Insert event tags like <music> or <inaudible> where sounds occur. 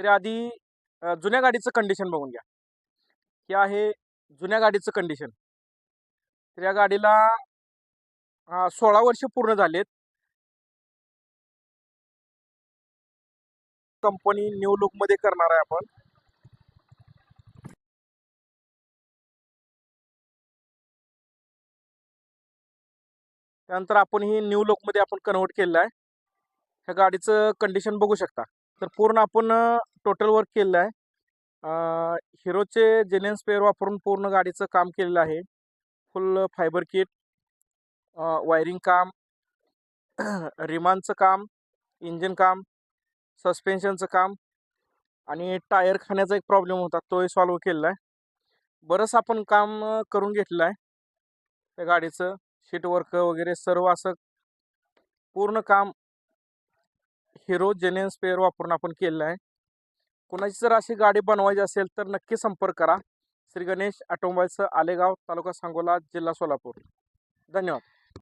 तरी आधी जुन्या गाडीचं कंडिशन बघून घ्या. हे आहे जुन्या गाडीचं कंडिशन तर या गाडीला सोळा वर्ष पूर्ण झालेत. कंपनी न्यू लुकमध्ये करणार आहे आपण. त्यानंतर आपण ही न्यू लुकमध्ये आपण कन्वर्ट केलेलं आहे. ह्या गाडीचं कंडिशन बघू शकता. तर पूर्ण आपण टोटल वर्क केलेलं आहे. हिरोचे जेनेन स्पेअर वापरून पूर्ण गाडीचं काम केलेलं आहे. फुल फायबर किट वायरिंग काम <clears throat> रिमानचं काम इंजिन काम सस्पेन्शनचं काम आणि टायर खाण्याचा एक प्रॉब्लेम होता तोही सॉल्व केलेला आहे. बरंच आपण काम करून घेतलेलं आहे. त्या गाडीचं शीट वर्क वगैरे सर्व असं पूर्ण काम हिरो जेनेन स्पेअर वापरून आपण केलेलं आहे. कोणाची जर अशी गाडी बनवायची असेल तर नक्की संपर्क करा. श्री गणेश ऑटोमोबाईल्सचं आलेगाव तालुका सांगोला जिल्हा सोलापूर. धन्यवाद.